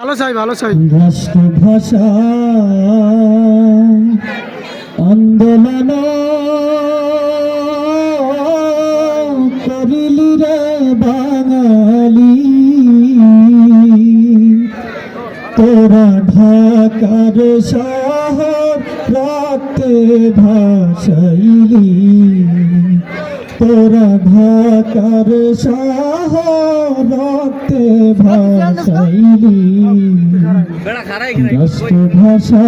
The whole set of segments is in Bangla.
ভালো চাই ভালো চাই। রাষ্ট্রভাষা আন্দোলন করিলি রে বাঙালি। তোরা ঢাকার শহর রাতে ভাসাইলি। তোরা ঢাকার শহর রাতে ভাসাইলি রাষ্ট্রভাষা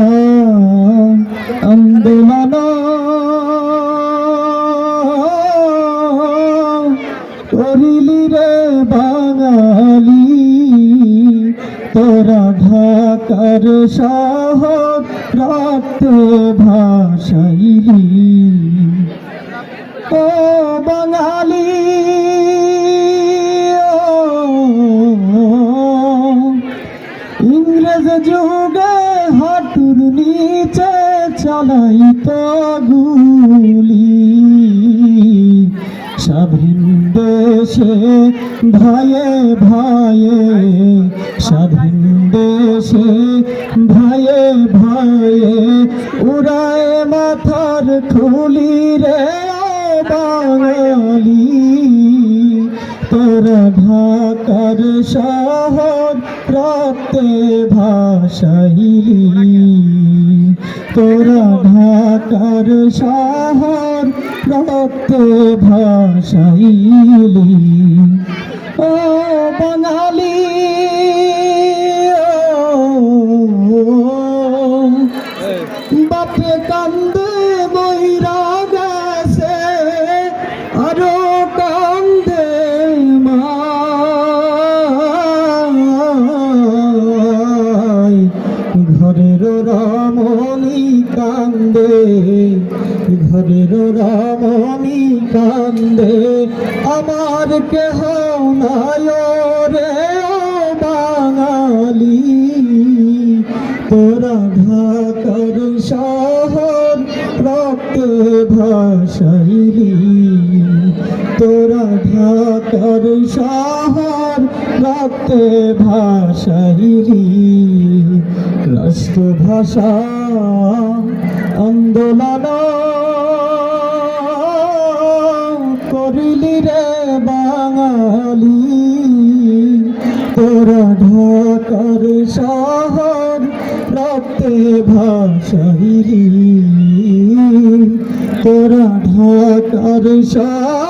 আন্দোলন। করিলি রে বাঙালি তোরা ঢাকার শহর রাতে ভাসাইলি ইংরেজ যুগে হাঁটুর নিচে চালাই তো গুলি। স্বাধীন দেশে ভাইয়ে ভাইয়ে, স্বাধীন দেশে ভাইয়ে ভাইয়ে, উড়ায় মাথার খুলি রে বাঙালি। তোরা ঢাকার শহর রাতে ভাষাইলি তোরা ঢাকার শহর রাতে ভাষাইলি ও রামনি কান্দে, ঘরের রামনি কান্দে, আমার কেহ নাই রে বাঙালি। তোরা ঢাকার শহর রক্তে ভাসাইলি, তোরা ঢাকার শহর রক্তে ভাসাইলি রাষ্ট্রভাষা আন্দোলন করিলি রে বাঙালি। তোরা ঢাকার শহর রক্তে ভাসাইলি তোরা ঢাকার শহর